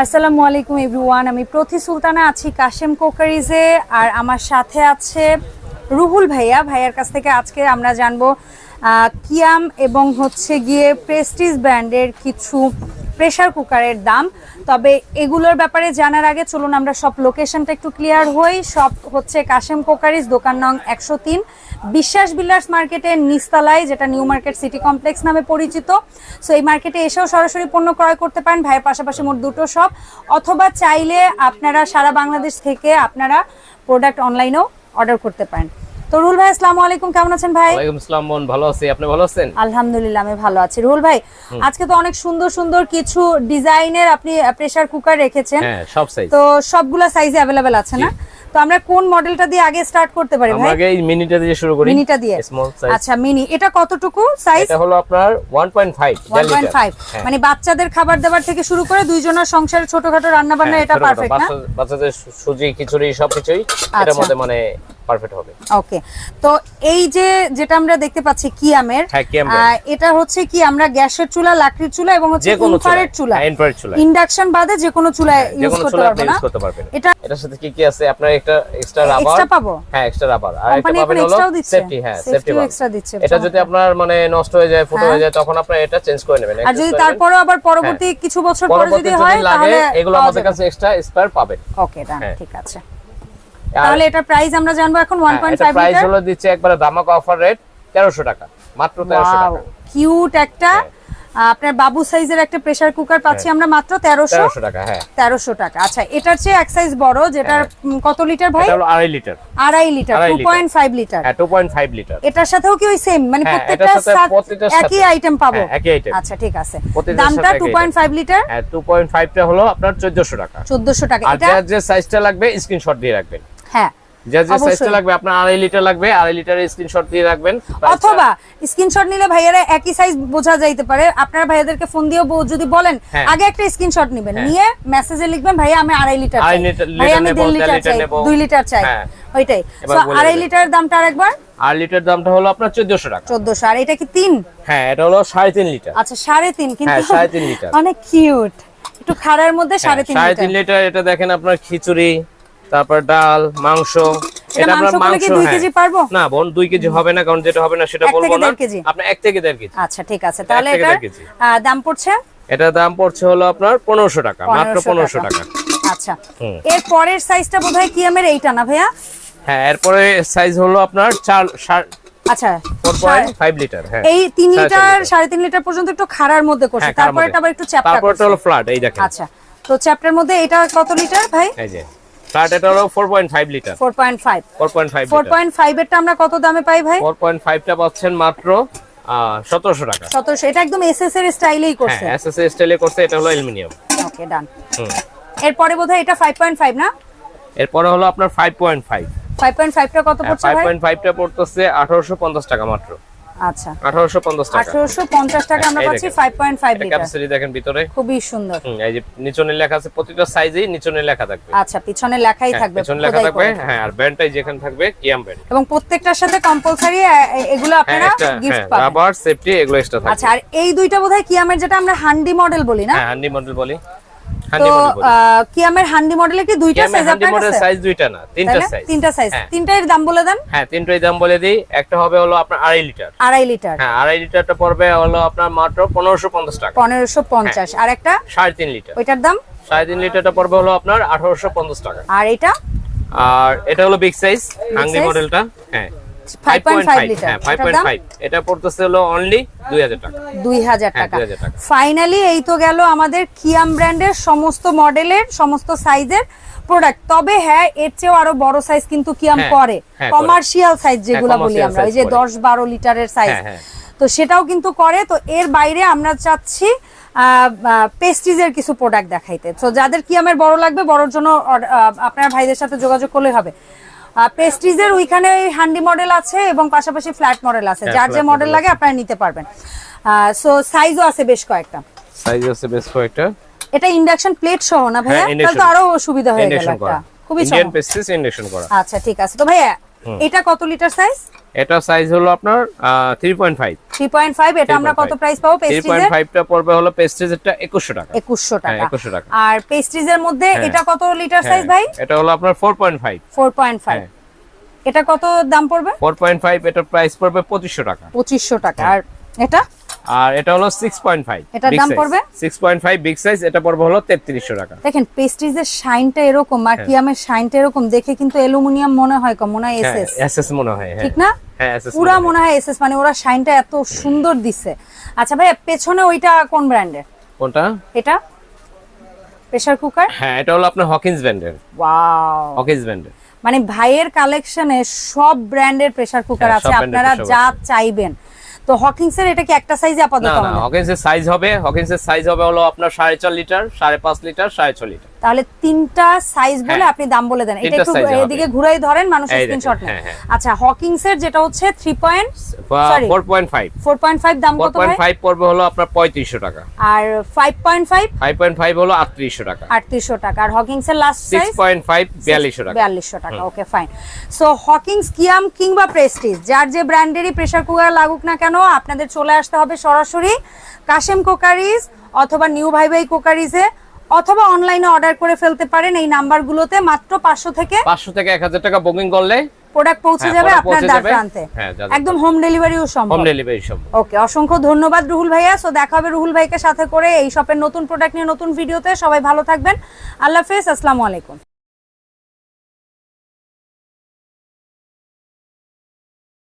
আসসালামু আলাইকুম এভরিওয়ান, আমি প্রতি সুলতানা আছি কাশেম কোকারিজে আর আমার সাথে আছে রুহুল ভাইয়া। ভাইয়ার কাছ থেকে আজকে আমরা জানব কিয়াম এবং হচ্ছে গিয়ে প্রেস্টিজ ব্র্যান্ডের কিছু প্রেসার কুকারের দাম। তবে এগুলোর ব্যাপারে জানার আগে চলুন আমরা সব লোকেশনটা একটু ক্লিয়ার হই। সব হচ্ছে কাশেম কোকারিজ দোকান নং একশো তিন। বিশ্বাস বিল্ডার্স মার্কেটের নিস্তালায় যেটা নিউ মার্কেট সিটি কমপ্লেক্স নামে পরিচিত। সো এই মার্কেটে এসেও সরাসরি পণ্য ক্রয় করতে পারেন। ভাইয়ের পাশাপাশি মোট দুটো শপ অথবা চাইলে আপনারা সারা বাংলাদেশ থেকে আপনারা প্রোডাক্ট অনলাইনেও অর্ডার করতে পারেন। তো রুল ভাই আসসালামু আলাইকুম। কেমন আছেন ভাই? ওয়ালাইকুম আসসালাম বোন। ভালো আছি। আপনি ভালো আছেন? আলহামদুলিল্লাহ আমি ভালো আছি। রুহুল ভাই আজকে তো অনেক সুন্দর সুন্দর কিছু ডিজাইনের আপনি প্রেসার কুকার রেখেছেন। হ্যাঁ সব সাইজ তো সবগুলা সাইজে অ্যাভেলেবেল আছে না? তো আমরা কোন মডেলটা দিয়ে আগে স্টার্ট করতে পারি ভাই? আগে মিনিটা দিয়ে শুরু করি। মিনিটা দিয়ে। স্মল সাইজ আচ্ছা মিনি এটা কতটুকু সাইজ এটা হলো আপনার 1.5 1.5 হ্যাঁ। মানে বাচ্চাদের খাবার দাবার থেকে শুরু করে দুইজনের সংসারের ছোটখাটো রান্না বান্না হ্যাঁ, এটা পারফেক্ট না? বাচ্চাদের সুজি খিচুড়ি সবকিছুই এটার আচ্ছা। মধ্যে মানে পারফেক্ট হবে। ওকে তো এই যে যেটা আমরা দেখতে পাচ্ছি কিয়ামের হ্যাঁ, এটা হচ্ছে কি আমরা গ্যাসের চুলা লাকড়ির চুলা এবং হচ্ছে ইনফ্রারেড চুলা। ইনফ্রারেড চুলা ইন্ডাকশন বাদে যে কোনো চুলায় ইউজ করতে চুলা পারব না। ইউজ করতে পারবেন। এটা এটার সাথে কি কি আছে? আপনার একটা এক্সট্রা রাবার এক্সট্রা পাবো? হ্যাঁ এক্সট্রা রাবার আর পাবেন হলো সেফটি হ্যাঁ সেফটি এক্সট্রা দিচ্ছে এটা যদি আপনার মানে নষ্ট হয়ে যায় ফুটো হ্যাঁ। হয়ে যায় তখন আপনি এটা চেঞ্জ করে নেবেন। আর যদি তারপরও আবার পরবর্তী কিছু বছর পরে যদি হয় তাহলে এগুলো আমাদের কাছে এক্সট্রা স্পেয়ার পাবেন। ওকে ডান হ্যাঁ। ঠিক আছে। তাহলে এটা প্রাইস আমরা জানব এখন 1.5 এটা প্রাইস লিটার হলো দিচ্ছে একবারে দামাকা অফার রেট 1300 টাকা মাত্র 1300 টাকা। কিউট একটা আপনার বাবু সাইজের একটা প্রেসার কুকার পাচ্ছি আমরা মাত্র 1300 1300 টাকা হ্যাঁ। 1300 টাকা। আচ্ছা এটার চেয়ে এক সাইজ বড় যেটার কত লিটার ভাই? এটা হলো আড়াই লিটার আড়াই লিটার 2.5 লিটার হ্যাঁ 2.5 লিটার এটার সাথেও কি ওই সেম মানে হ্যাঁ, প্রত্যেকটা সাথে একই আইটেম পাবো? হ্যাঁ, একই item। আচ্ছা ঠিক আছে। দামটা সাথে একই 2.5 লিটার হ্যাঁ 2.5 টা হলো আপনার 1400 টাকা। 1400 টাকা। এটা যে সাইজটা লাগবে স্ক্রিনশট দিয়ে রাখবেন। হ্যাঁ যে যে সাইজটা লাগবে আপনার আড়াই লিটার লাগবে আড়াই লিটারের স্ক্রিনশট দিয়ে রাখবেন। Price-টা- অথবা স্ক্রিনশট নিলে ভাইয়ারা একই সাইজ বোঝা যাইতে পারে। আপনার ভাইয়াদেরকে ফোন যদি বলেন হ্যাঁ। আগে একটা স্ক্রিনশট নেবেন। নিয়ে মেসেজে লিখবেন ভাইয়া আমি আড়াই লিটার চাই। ভাইয়া আমি দেড় লিটার চাই দুই লিটার চাই। হ্যাঁ। ওইটাই। আড়াই। লিটারের দামটা আরেকবার। আর লিটার দামটা হলো আপনার 1400 টাকা। চোদ্দশো। আর এটা কি তিন? হ্যাঁ এটা হলো 3.5 লিটার আচ্ছা সাড়ে তিন কিন্তু হ্যাঁ, সাড়ে তিন লিটার। অনেক কিউট একটু খাড়ার মধ্যে সাড়ে তিন তিন লিটার এটা দেখেন আপনার খিচুড়ি তারপর ডাল মাংস এটা মাংস কি দুই হ্যাঁ। কেজি পারব? না বোন দুই কেজি হবে না কারণ যেটা হবে না সেটা বলব না। আপনি থেকে কেজি। আচ্ছা ঠিক আছে। তাহলে। আহ, দাম পড়ছে? এটা দাম পড়ছে হলো আপনার পনেরোশো টাকা মাত্র 1500 পনেরোশো টাকা। আচ্ছা। এর পরের সাইজটা বোধহয় কিয়ামের এইটা না ভাইয়া? হ্যাঁ এরপরে সাইজ হলো আপনার চার আচ্ছা ফোর পয়েন্ট ফাইভ লিটার হ্যাঁ। এই লিটার লিটার। সাড়ে তিন লিটার পর্যন্ত একটু খাড়ার মধ্যে করছে। হ্যাঁ, তারপর এটা আবার একটু চ্যাপ্টা তারপরটা হলো ফ্ল্যাট এই দেখেন। আচ্ছা। তো চ্যাপ্টার মধ্যে এটা কত লিটার ভাই? এই যে ফ্ল্যাট এটা হলো four point five litre four point five four point five four point five এরটা আমরা কত দামে পাই ভাই? ফোর পয়েন্ট ফাইভটা পাচ্ছেন মাত্র সতেরোশো টাকা। সতেরোশো। এটা একদম এস এস এর স্টাইলেই করছে। হ্যাঁ এসএসএ স্টাইলে করছে এটা হলো অ্যালুমিনিয়াম। ওকে ডান হুম। এরপরে বোধহয় এটা ফাইভ পয়েন্ট ফাইভ না? এরপরে হলো আপনার five point five five point ফাইভটা কত পড়ছে ফাইভ ভাই পয়েন্ট ফাইভটা পড়তেছে আঠারোশো পঞ্চাশ টাকা মাত্র। আচ্ছা। টাকা। আমরা পাচ্ছি লিটার দেখেন ভিতরে। খুবই সুন্দর। এই যে নিচনে লেখা আছে প্রতিটা সাইজেই নিচনে লেখা থাকবে। আচ্ছা পিছনে লেখাই হ্যাঁ, থাকবে পেছনে লেখা থাকবে হ্যাঁ আর ব্যান্ডটাই যেখানে থাকবে কিয়াম ব্যান্ড। এবং প্রত্যেকটার সাথে কম্পালসারি এগুলো হ্যাঁ আপনারা গিফট হ্যাঁ পাবেন। রাবার সেফটি এগুলো এক্সট্রা থাকবে। আচ্ছা আর এই দুইটা বোধহয় কিয়ামের যেটা আমরা হান্ডি মডেল বলি না? হ্যাঁ হান্ডি মডেল বলি। তো হান্ডি কিয়ামের হান্ডি মডেলে কি দুইটা সাইজ হান্ডি আপনার কাছে? সাইজ দুইটা না তিনটা সাইজ তিনটা সাইজ হ্যাঁ। তিনটার দাম বলে দেন? হ্যাঁ তিনটাই দাম বলে দিই। একটা হবে হলো আপনার আড়াই লিটার। আড়াই লিটার। হ্যাঁ আড়াই লিটারটা পড়বে হলো আপনার মাত্র পনেরোশো পঞ্চাশ টাকা। পনেরোশো পঞ্চাশ। হ্যাঁ। আর একটা? সাড়ে তিন লিটার। ওইটার দাম? সাড়ে তিন লিটারটা পড়বে হলো আপনার আঠারোশো পঞ্চাশ টাকা। আর এটা আর এটা হলো বিগ সাইজ size? মডেলটা হ্যাঁ। লিটার হ্যাঁ এটা পড়তেছে হলো অনলি টাকা। হ্যাঁ, টাকা। 2000 টাকা। ফাইনালি এই তো গেল আমাদের কিয়াম ব্র্যান্ডের সমস্ত মডেলের সমস্ত সাইজের প্রোডাক্ট তবে হ্যাঁ এর চেয়েও আরও বড় সাইজ কিন্তু কিয়াম হ্যাঁ, করে। কমার্শিয়াল সাইজ যেগুলো বলি আমরা ওই যে লিটারের সাইজ। তো সেটাও কিন্তু করে। তো এর বাইরে আমরা চাচ্ছি পেস্টিজের কিছু প্রোডাক্ট দেখাইতে। তো যাদের কিয়ামের বড় লাগবে বড়র জন্য আপনার ভাইদের সাথে যোগাযোগ করলে হবে। পেস্টিজের ওইখানে হ্যান্ডি মডেল আছে এবং পাশাপাশি ফ্ল্যাট মডেল আছে। হ্যাঁ, যার যে মডেল লাগে আপনারা নিতে পারবেন। সো সাইজও আছে বেশ কয়েকটা। সাইজ আছে বেশ কয়েকটা। এটা ইন্ডাকশন প্লেট সহ না ভাইয়া? হ্যাঁ, তাহলে তো আরও সুবিধা হয়ে গেল একটা। খুবই ইন্ডিয়ান। পেস্টিস ইন্ডাকশন করা। আচ্ছা ঠিক আছে। তো ভাইয়া এটা কত লিটার সাইজ এটা সাইজ হলো আপনার three point five three point five এটা আমরা কত প্রাইস পাবো? পেস্ট্রিজের ফাইভটা পড়বে হলো পেস্ট্রিজেরটা 2100 টাকা। একুশশো হ্যাঁ টাকা। একুশশো টাকা। আর পেস্ট্রিজের মধ্যে হ্যাঁ। এটা কত লিটার সাইজ ভাই? হ্যাঁ, এটা হলো আপনার four point five four point five হ্যাঁ। এটা কত দাম পড়বে? ফোর পয়েন্ট ফাইভ এটার প্রাইস পড়বে 2500 টাকা। 2500 টাকা। হ্যাঁ। আর এটা? আর এটা হলো সিক্স পয়েন্ট ফাইভ এটার দাম পড়বে? Six point five big size এটা পড়বে হলো তেত্রিশশো টাকা। দেখেন পেস্ট্রিজের শাইনটা এরকম আর হ্যাঁ। কিয়ামের শাইনটা এরকম দেখে কিন্তু অ্যালুমিনিয়াম মনে হয় কম মনে হয় হ্যাঁ এসএস এসএস মনে হয় হ্যাঁ। ঠিক না? হ্যাঁ পুরা মনে হয় এসএস মানে ওরা শাইনটা এত সুন্দর দিছে। আচ্ছা ভাই পেছনে ওইটা কোন ব্র্যান্ডের কোনটা? এটা? প্রেসার কুকার হ্যাঁ এটা হলো আপনার হকিন্স ব্র্যান্ডের ওয়াও হকিন্স ব্র্যান্ডের মানে ভাইয়ের কালেকশনে সব ব্র্যান্ডের প্রেসার কুকার হ্যাঁ, আছে আপনারা যা চাইবেন। তো হকিংস এর এটা কি একটা সাইজে আপাতত না না হকিংস হকিন্সের সাইজ হবে হকিন্সের সাইজ হবে হলো আপনার সাড়ে চার লিটার সাড়ে পাঁচ লিটার সাড়ে ছ লিটার। তাহলে তিনটা সাইজ বলে হ্যাঁ। আপনি দাম বলে দেন। এটা একটু। এদিকে ঘুরাই ধরেন মানুষ স্ক্রিনশট নেয় হ্যাঁ, হ্যাঁ। আচ্ছা হকিংস এর যেটা হচ্ছে 3 point Sorry. Four point five 4.5 দাম কত ভাই? ফাইভ পড়বে হলো আপনার পঁয়ত্রিশশো টাকা। আর 5.5 ফাইভ পয়েন্ট ফাইভ হলো আটত্রিশশো টাকা। 3800 টাকা। আর হকিংস এর লাস্ট সাইজ পয়েন্ট ফাইভ বিয়াল্লিশশো টাকা। বিয়াল্লিশশো টাকা ওকে ফাইন সো হকিংস কিয়াম কিংবা প্রেস্টিজ যার যে ব্র্যান্ডেরই প্রেসার কুকার লাগুক না কেন আপনাদের চলে আসতে হবে সরাসরি কাশেম কোকারিজ অথবা নিউ ভাই ভাই কোকারিজে অথবা অনলাইনে অর্ডার করে ফেলতে পারেন এই নাম্বারগুলোতে মাত্র পাঁচশো থেকে পাঁচশো থেকে এক হাজার টাকা বুকিং করলে প্রোডাক্ট পৌঁছে হ্যাঁ, যাবে আপনার পৌঁছে দ্বার প্রান্তে হ্যাঁ, একদম হোম ডেলিভারিও সম্ভব। হোম ডেলিভারি সম্ভব। ওকে অসংখ্য ধন্যবাদ রুহুল ভাইয়া। সো দেখা হবে রুহুল ভাইকে সাথে করে এই শপের নতুন প্রোডাক্ট নিয়ে নতুন ভিডিওতে সবাই ভালো থাকবেন। আল্লাহ হাফেজ আসসালামু আলাইকুম।